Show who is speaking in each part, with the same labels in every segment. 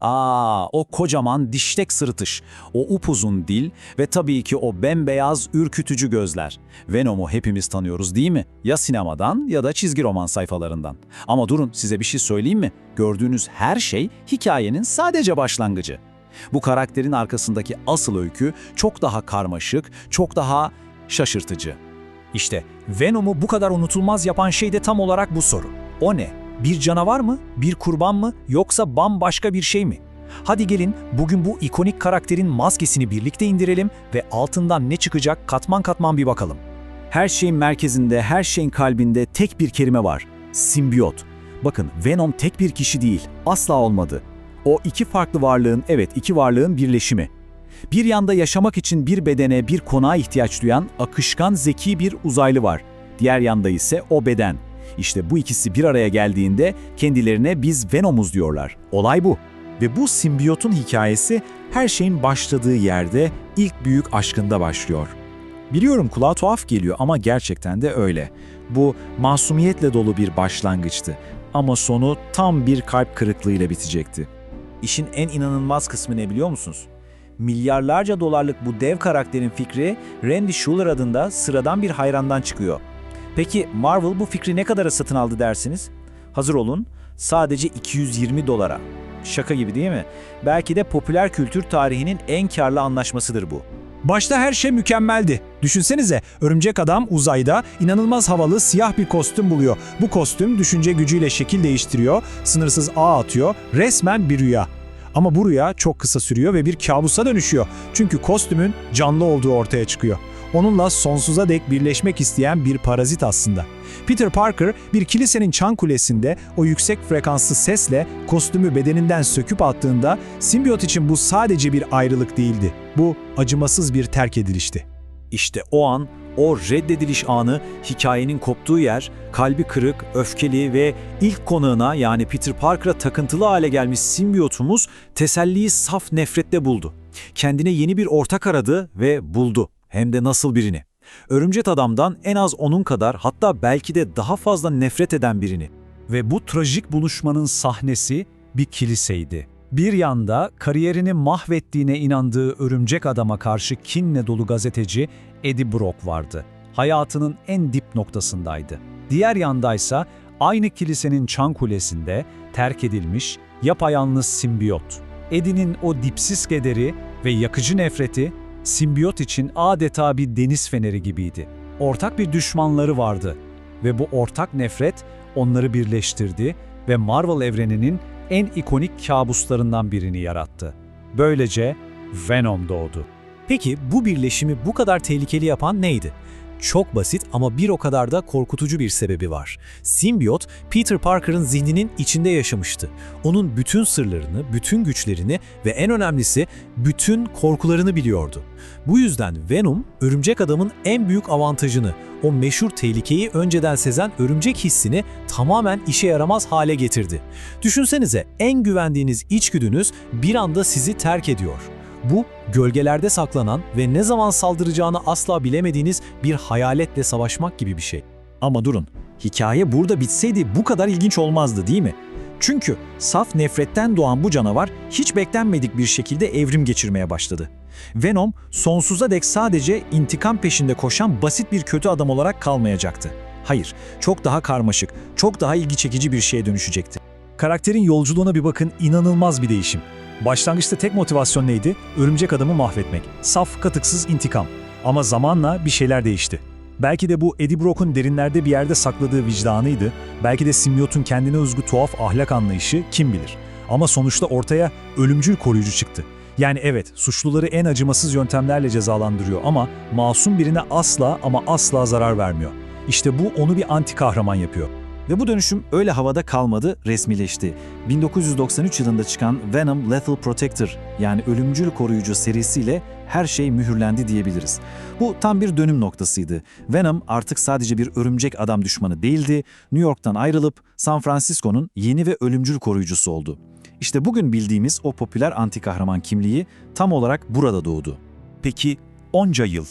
Speaker 1: Aa, o kocaman diştek sırıtış, o upuzun dil ve tabii ki o bembeyaz ürkütücü gözler. Venom'u hepimiz tanıyoruz değil mi? Ya sinemadan ya da çizgi roman sayfalarından. Ama durun size bir şey söyleyeyim mi? Gördüğünüz her şey hikayenin sadece başlangıcı. Bu karakterin arkasındaki asıl öykü çok daha karmaşık, çok daha şaşırtıcı.
Speaker 2: İşte Venom'u bu kadar unutulmaz yapan şey de tam olarak bu soru. O ne? Bir canavar mı? Bir kurban mı? Yoksa bambaşka bir şey mi? Hadi gelin bugün bu ikonik karakterin maskesini birlikte indirelim ve altından ne çıkacak katman katman bir bakalım.
Speaker 1: Her şeyin merkezinde, her şeyin kalbinde tek bir kelime var. Simbiyot. Bakın Venom tek bir kişi değil, asla olmadı. O iki farklı varlığın, evet iki varlığın birleşimi. Bir yanda yaşamak için bir bedene, bir konağa ihtiyaç duyan akışkan zeki bir uzaylı var. Diğer yanda ise o beden. İşte bu ikisi bir araya geldiğinde kendilerine biz Venom'uz diyorlar. Olay bu.
Speaker 3: Ve bu simbiyotun hikayesi her şeyin başladığı yerde ilk büyük aşkında başlıyor. Biliyorum kulağa tuhaf geliyor ama gerçekten de öyle. Bu masumiyetle dolu bir başlangıçtı ama sonu tam bir kalp kırıklığıyla bitecekti.
Speaker 4: İşin en inanılmaz kısmı ne biliyor musunuz? Milyarlarca dolarlık bu dev karakterin fikri Randy Schuller adında sıradan bir hayrandan çıkıyor. Peki Marvel bu fikri ne kadara satın aldı dersiniz? Hazır olun, sadece 220 dolara. Şaka gibi değil mi? Belki de popüler kültür tarihinin en karlı anlaşmasıdır bu.
Speaker 2: Başta her şey mükemmeldi. Düşünsenize, örümcek adam uzayda inanılmaz havalı siyah bir kostüm buluyor. Bu kostüm düşünce gücüyle şekil değiştiriyor, sınırsız ağ atıyor, resmen bir rüya. Ama bu rüya çok kısa sürüyor ve bir kabusa dönüşüyor. Çünkü kostümün canlı olduğu ortaya çıkıyor. Onunla sonsuza dek birleşmek isteyen bir parazit aslında. Peter Parker bir kilisenin çan kulesinde o yüksek frekanslı sesle kostümü bedeninden söküp attığında simbiyot için bu sadece bir ayrılık değildi. Bu acımasız bir terk edilişti.
Speaker 1: İşte o an, o reddediliş anı, hikayenin koptuğu yer, kalbi kırık, öfkeli ve ilk konağına yani Peter Parker'a takıntılı hale gelmiş simbiyotumuz teselliyi saf nefrette buldu. Kendine yeni bir ortak aradı ve buldu. Hem de nasıl birini. Örümcek Adam'dan en az onun kadar hatta belki de daha fazla nefret eden birini.
Speaker 2: Ve bu trajik buluşmanın sahnesi bir kiliseydi. Bir yanda kariyerini mahvettiğine inandığı örümcek adama karşı kinle dolu gazeteci Eddie Brock vardı. Hayatının en dip noktasındaydı. Diğer yandaysa aynı kilisenin çan kulesinde terk edilmiş yapayalnız simbiyot. Eddie'nin o dipsiz kederi ve yakıcı nefreti simbiyot için adeta bir deniz feneri gibiydi. Ortak bir düşmanları vardı ve bu ortak nefret onları birleştirdi ve Marvel evreninin en ikonik kabuslarından birini yarattı. Böylece Venom doğdu.
Speaker 5: Peki bu birleşimi bu kadar tehlikeli yapan neydi? Çok basit ama bir o kadar da korkutucu bir sebebi var. Simbiyot, Peter Parker'ın zihninin içinde yaşamıştı. Onun bütün sırlarını, bütün güçlerini ve en önemlisi bütün korkularını biliyordu. Bu yüzden Venom, örümcek adamın en büyük avantajını, o meşhur tehlikeyi önceden sezen örümcek hissini tamamen işe yaramaz hale getirdi. Düşünsenize en güvendiğiniz içgüdünüz bir anda sizi terk ediyor. Bu, gölgelerde saklanan ve ne zaman saldıracağını asla bilemediğiniz bir hayaletle savaşmak gibi bir şey.
Speaker 1: Ama durun, hikaye burada bitseydi bu kadar ilginç olmazdı değil mi? Çünkü saf nefretten doğan bu canavar hiç beklenmedik bir şekilde evrim geçirmeye başladı. Venom sonsuza dek sadece intikam peşinde koşan basit bir kötü adam olarak kalmayacaktı. Hayır, çok daha karmaşık, çok daha ilgi çekici bir şeye dönüşecekti.
Speaker 2: Karakterin yolculuğuna bir bakın inanılmaz bir değişim. Başlangıçta tek motivasyon neydi? Örümcek adamı mahvetmek. Saf, katıksız intikam. Ama zamanla bir şeyler değişti. Belki de bu Eddie Brock'un derinlerde bir yerde sakladığı vicdanıydı. Belki de simbiyotun kendine özgü tuhaf ahlak anlayışı kim bilir. Ama sonuçta ortaya ölümcül koruyucu çıktı. Yani evet, suçluları en acımasız yöntemlerle cezalandırıyor ama masum birine asla ama asla zarar vermiyor. İşte bu onu bir anti kahraman yapıyor.
Speaker 1: Ve bu dönüşüm öyle havada kalmadı, resmileşti. 1993 yılında çıkan Venom Lethal Protector yani ölümcül koruyucu serisiyle her şey mühürlendi diyebiliriz. Bu tam bir dönüm noktasıydı. Venom artık sadece bir örümcek adam düşmanı değildi, New York'tan ayrılıp San Francisco'nun yeni ve ölümcül koruyucusu oldu. İşte bugün bildiğimiz o popüler anti kahraman kimliği tam olarak burada doğdu.
Speaker 3: Peki onca yıl,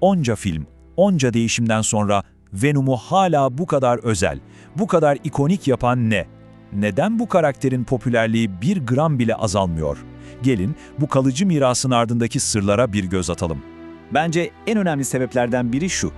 Speaker 3: onca film, onca değişimden sonra Venom'u hala bu kadar özel, bu kadar ikonik yapan ne? Neden bu karakterin popülerliği bir gram bile azalmıyor? Gelin bu kalıcı mirasın ardındaki sırlara bir göz atalım.
Speaker 4: Bence en önemli sebeplerden biri şu.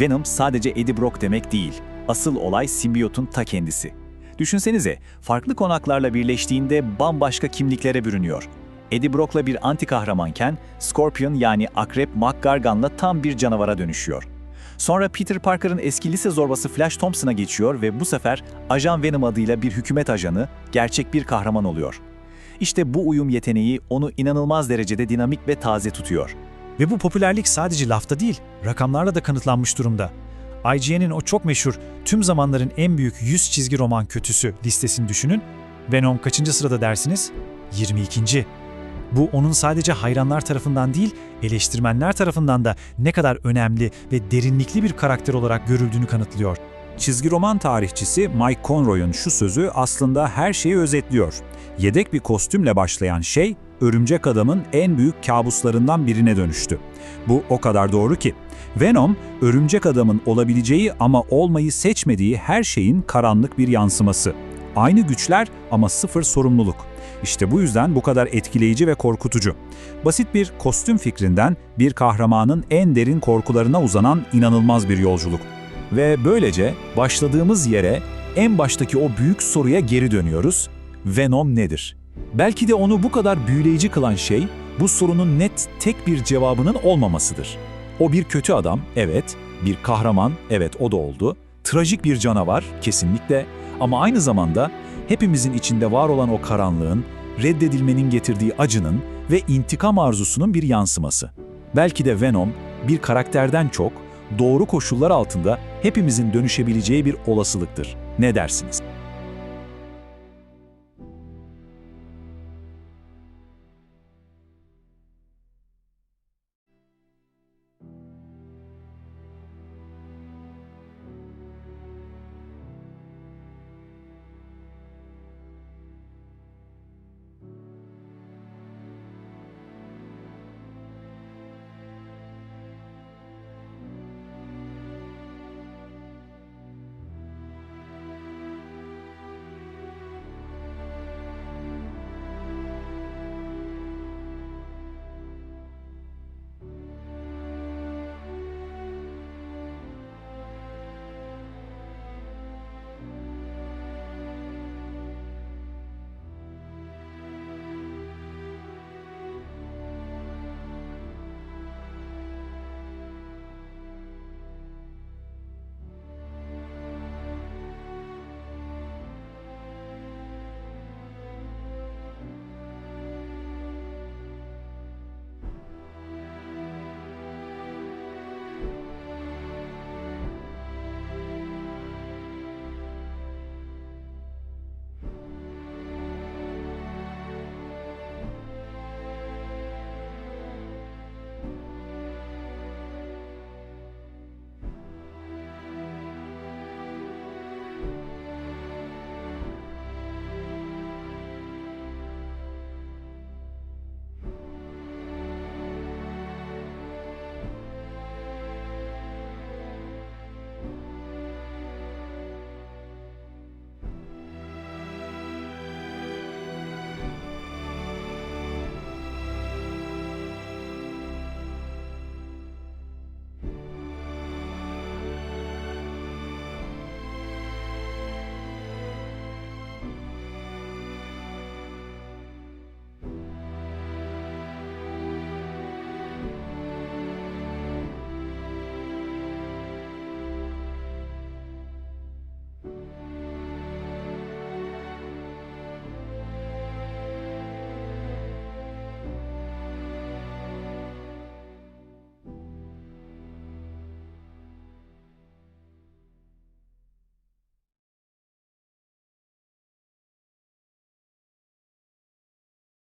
Speaker 4: Venom sadece Eddie Brock demek değil. Asıl olay simbiyotun ta kendisi. Düşünsenize, farklı konaklarla birleştiğinde bambaşka kimliklere bürünüyor. Eddie Brock'la bir anti kahramanken Scorpion yani Akrep McGargan'la tam bir canavara dönüşüyor. Sonra Peter Parker'ın eski lise zorbası Flash Thompson'a geçiyor ve bu sefer Ajan Venom adıyla bir hükümet ajanı, gerçek bir kahraman oluyor. İşte bu uyum yeteneği onu inanılmaz derecede dinamik ve taze tutuyor.
Speaker 5: Ve bu popülerlik sadece lafta değil, rakamlarla da kanıtlanmış durumda. IGN'in o çok meşhur tüm zamanların en büyük 100 çizgi roman kötüsü listesini düşünün. Venom kaçıncı sırada dersiniz? 22. Bu onun sadece hayranlar tarafından değil, eleştirmenler tarafından da ne kadar önemli ve derinlikli bir karakter olarak görüldüğünü kanıtlıyor.
Speaker 3: Çizgi roman tarihçisi Mike Conroy'un şu sözü aslında her şeyi özetliyor. Yedek bir kostümle başlayan şey, örümcek adamın en büyük kabuslarından birine dönüştü. Bu o kadar doğru ki. Venom, örümcek adamın olabileceği ama olmayı seçmediği her şeyin karanlık bir yansıması. Aynı güçler ama sıfır sorumluluk. İşte bu yüzden bu kadar etkileyici ve korkutucu. Basit bir kostüm fikrinden bir kahramanın en derin korkularına uzanan inanılmaz bir yolculuk. Ve böylece başladığımız yere, en baştaki o büyük soruya geri dönüyoruz. Venom nedir? Belki de onu bu kadar büyüleyici kılan şey, bu sorunun net tek bir cevabının olmamasıdır. O bir kötü adam, evet, bir kahraman, evet o da oldu. Trajik bir canavar, kesinlikle. Ama aynı zamanda hepimizin içinde var olan o karanlığın, reddedilmenin getirdiği acının ve intikam arzusunun bir yansıması. Belki de Venom bir karakterden çok, doğru koşullar altında hepimizin dönüşebileceği bir olasılıktır. Ne dersiniz?